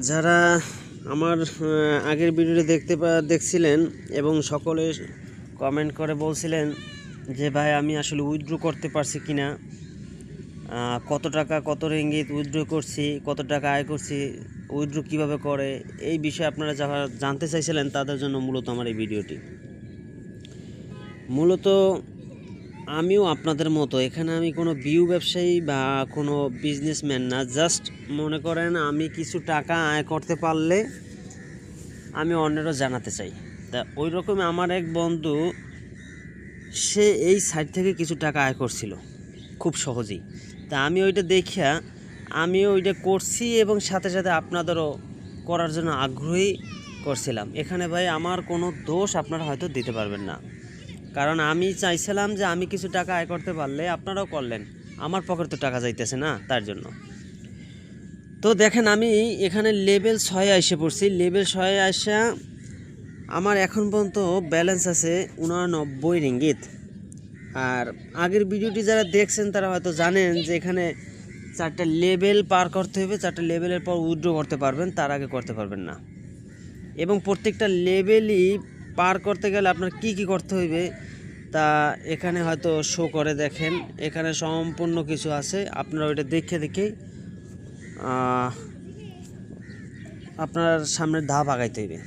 যারা আমার আগের ভিডিওটি দেখতে দেখছিলেন এবং সকলে কমেন্ট করে বলছিলেন যে ভাই আমি আসলে উইথড্র করতে পারছি কিনা? আহ, কত টাকা কত রিঙ্গিত উইথড্র করছি কত টাকা আয় করছি উইথড্র কীভাবে করে? এই বিষয়ে আপনারা যারা জানতে চাইছিলেন তাদের জন্য মূলত আমার এই ভিডিওটি। মূলত আমিও আপনাদের মতো, এখানে আমি কোনো বিউ ব্যবসায়ী বা কোনো বিজনেসম্যান না জাস্ট মনে করেন আমি কিছু টাকা আয় করতে পারলে আমি অন্যেরও জানাতে চাই। তা ওই রকম আমার এক বন্ধু, সে এই সাইড থেকে কিছু টাকা আয় করছিল, খুব সহজেই। তা আমি ওইটা দেখিয়া, আমিও ওইটা করছি এবং সাথে সাথে আপনাদেরও করার জন্য আগ্রহী করছিলাম। এখানে ভাই আমার কোনো দোষ আপনারা হয়তো দিতে পারবেন না। কারণ আমি চাইছিলাম যে আমি কিছু টাকা আয় করতে পারলে আপনারাও করলেন। আমার পকেট তো টাকা যাইতেছে না, তার জন্য। তো দেখেন, আমি এখানে লেভেল ছয়ে এসে পড়ছি। লেভেল ছয়ে আসা আমার এখন পর্যন্ত ব্যালেন্স আছে উনানব্বই রিঙ্গিত। আর আগের ভিডিওটি যারা দেখছেন, তারা হয়তো জানেন যে এখানে চারটা লেভেল পার করতে হবে, চারটা লেভেলের পর উইথড্র করতে পারবেন, তার আগে করতে পারবেন না। এবং প্রত্যেকটা লেভেলই পার করতে গেলে আপনার কি কি করতে হইবে? তা এখানে হয়তো শো করে দেখেন। এখানে সম্পূর্ণ কিছু আছে। আপনারা ওইটা দেখে আহ, আপনার সামনে ধাপ আগাইতে হইবে।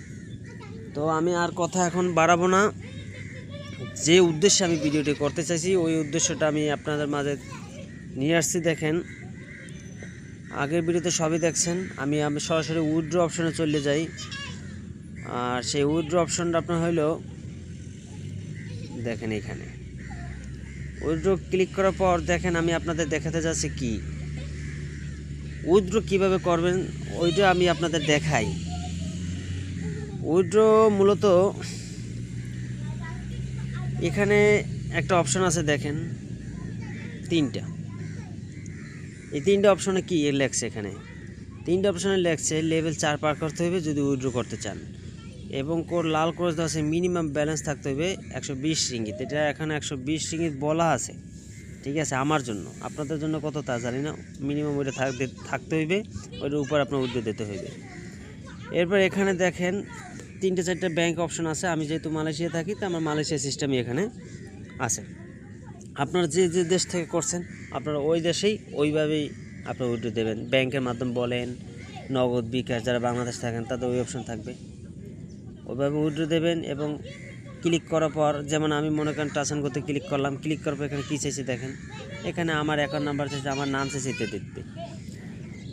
তো আমি আর কথা এখন বাড়াবো না। যে উদ্দেশ্যে আমি ভিডিওটি করতে চাইছি ওই উদ্দেশ্যটা আমি আপনাদের মাঝে নিয়ে আসছি দেখেন। আগের ভিডিওতে সবই দেখছেন। আমি আমি সরাসরি উইথড্র অপশনে চলে যাই। আর সেই উইথড্র অপশনটা আপনার হইল, দেখেন এখানে। উইথড্র ক্লিক করার পর দেখেন আমি আপনাদের দেখাতে যাচ্ছি কি। উইথড্র কীভাবে করবেন, ওইটা আমি আপনাদের দেখাই। উইথড্র মূলত এখানে একটা অপশন আছে, দেখেন, তিনটা। এই তিনটা অপশনে কি লেখছে এখানে? তিনটা অপশনে লেখছে, লেভেল চার পার করতে হবে যদি উইথড্র করতে চান। এবং কোর লাল ক্রস দেওয়া আছে, মিনিমাম ব্যালেন্স থাকতে হবে একশো বিশ রিঙ্গিত। এটা এখানে একশো বিশ রিঙ্গিত বলা আছে। ঠিক আছে, আমার জন্য। আপনাদের জন্য কত তা জানি না। মিনিমাম ওইটা থাকতে থাকতে হইবে, ওইটার উপর আপনার উইথড্র দিতে হইবে। এরপর এখানে দেখেন, তিনটে চারটে ব্যাংক অপশন আছে। আমি যেহেতু মালয়েশিয়া থাকি, তো আমার মালয়েশিয়া সিস্টেমই এখানে আছে। আপনারা যে যে দেশ থেকে করছেন, আপনারা ওই দেশেই ওইভাবেই আপনার উইথড্র দেবেন। ব্যাংকের মাধ্যমে বলেন, নগদ বিকাশ, যারা বাংলাদেশ থাকেন, তাদের ওই অপশন থাকবে। ওইভাবে উইড্রো দেবেন এবং ক্লিক করার পর, যেমন আমি মনে করেন টাচান করতে ক্লিক করলাম, ক্লিক করার পর এখানে কী চাইছে দেখেন। এখানে আমার অ্যাকাউন্ট নাম্বার চাইছে, আমার নাম চাইছে ইত্যাদি দেখবে।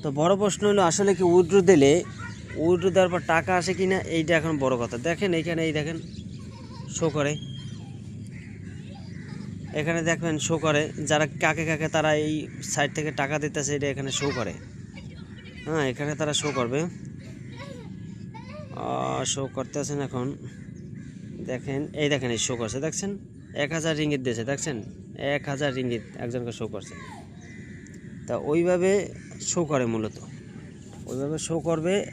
তো বড় প্রশ্ন হলো, আসলে কি উইথড্র দিলে, উইড্রো দেওয়ার পর টাকা আসে কি না এইটা এখন বড় কথা। দেখেন এইখানে এই দেখেন শো করে। এখানে দেখবেন শো করে, যারা কাকে কাকে তারা এই সাইড থেকে টাকা দিতেছে, এটা এখানে শো করে। হ্যাঁ এখানে তারা শো করবে। শো করতেছেন এখন। দেখেন, এই দেখেন, এই শো করছে, দেখছেন? এক হাজার রিঙ্গিত দিয়েছে, দেখছেন? এক হাজার রিঙ্গিত একজনকে শো করছে। তা ওইভাবে শো করে মূলত। ওইভাবে শো করবে।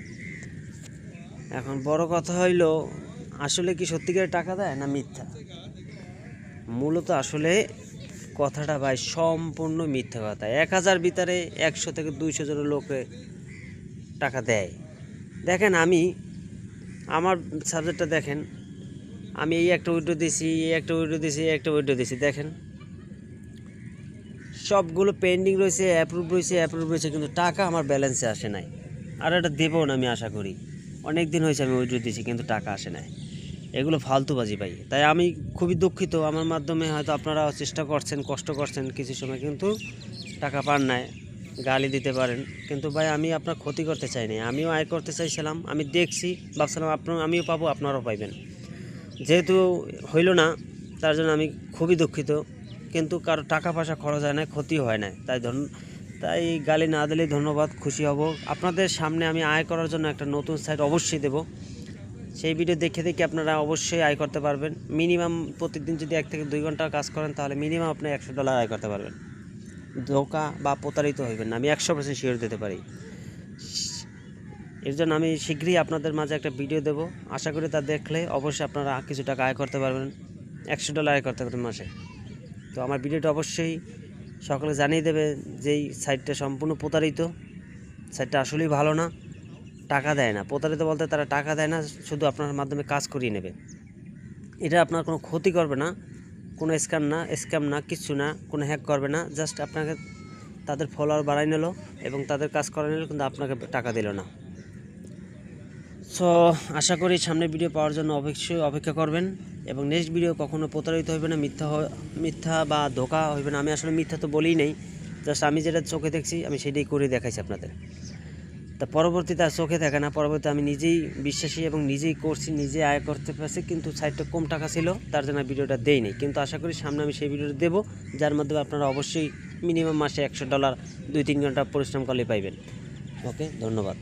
এখন বড় কথা হইল, আসলে কি সত্যিকার টাকা দেয় না মিথ্যা? মূলত আসলে কথাটা ভাই সম্পূর্ণ মিথ্যা কথা। এক হাজার ভিতরে একশো থেকে দুইশো জনের লোকে টাকা দেয়। দেখেন আমি আমার সাবজেক্টটা দেখেন। আমি এই একটা উইডো দিছি, এই একটা উইডো দিছি, এই একটা উইড্রো দিছি, দেখেন। সবগুলো পেন্ডিং রয়েছে অ্যাপ্রুভ রয়েছে অ্যাপ্রুভ রয়েছে, কিন্তু টাকা আমার ব্যালেন্সে আসে নাই। আর এটা দেবও না আমি আশা করি। অনেক দিন হয়েছে আমি উইড্রো দিছি, কিন্তু টাকা আসে নাই। এগুলো ফালতুবাজি ভাই। তাই আমি খুবই দুঃখিত। আমার মাধ্যমে হয়তো আপনারা চেষ্টা করছেন, কষ্ট করছেন কিছু সময়, কিন্তু টাকা পান নাই। গালি দিতে পারেন। কিন্তু ভাই, আমি আপনার ক্ষতি করতে চাইনি। আমিও আয় করতে চাইছিলাম, আমি দেখছি, ভাবছিলাম আপনার আমিও পাবো, আপনারাও পাইবেন। যেহেতু হইল না, তার জন্য আমি খুবই দুঃখিত। কিন্তু কারও টাকা পয়সা খরচ হয় না ক্ষতি হয় না তাই ধন, তাই গালি না দিলেই ধন্যবাদ, খুশি হব। আপনাদের সামনে আমি আয় করার জন্য একটা নতুন সাইট অবশ্যই দেব। সেই ভিডিও দেখে দেখে আপনারা অবশ্যই আয় করতে পারবেন। মিনিমাম প্রতিদিন যদি এক থেকে দুই ঘণ্টা কাজ করেন, তাহলে মিনিমাম আপনি একশো ডলার আয় করতে পারবেন। ধোকা বা প্রতারিত হইবেন না। আমি একশো পার্সেন্ট শিওর দিতে পারি। এর জন্য আমি শীঘ্রই আপনাদের মাঝে একটা ভিডিও দেব। আশা করি তা দেখলে অবশ্যই আপনারা কিছু টাকা আয় করতে পারবেন। একশো ডলার আয় করতে পারবেন মাসে। তো আমার ভিডিওটা অবশ্যই সকলে জানিয়ে দেবে যেই সাইটটা সম্পূর্ণ প্রতারিত। সাইটটা আসলেই ভালো না, টাকা দেয় না। প্রতারিত বলতে তারা টাকা দেয় না, শুধু আপনার মাধ্যমে কাজ করিয়ে নেবে। এটা আপনার কোনো ক্ষতি করবে না। কোনো স্ক্যাম না স্ক্যাম না কিচ্ছু না, কোনো হ্যাক করবে না জাস্ট আপনাকে তাদের ফলোয়ার বাড়াই নিল এবং তাদের কাজ করে নিল, কিন্তু আপনাকে টাকা দিল না। সো আশা করি সামনের ভিডিও পাওয়ার জন্য অবশ্যই অপেক্ষা করবেন এবং নেক্সট ভিডিও কখনো প্রতারিত হইবে না, মিথ্যা মিথ্যা বা ধোকা হইবে না। আমি আসলে মিথ্যা তো বলেই নেই জাস্ট আমি যেটা চোখে দেখছি, আমি সেটাই করে দেখাইছি আপনাদের। তা পরবর্তীতে আর চোখে দেখে না পরবর্তীতে আমি নিজেই বিশ্বাসী এবং নিজেই করছি নিজে আয় করতে পারছি, কিন্তু সাইডটা কম টাকা ছিল, তার জন্য ভিডিওটা দেই দেইনি। কিন্তু আশা করি সামনে আমি সেই ভিডিওটা দেবো, যার মাধ্যমে আপনারা অবশ্যই মিনিমাম মাসে একশো ডলার দুই তিন ঘণ্টা পরিশ্রম করলে পাইবেন। ওকে, ধন্যবাদ।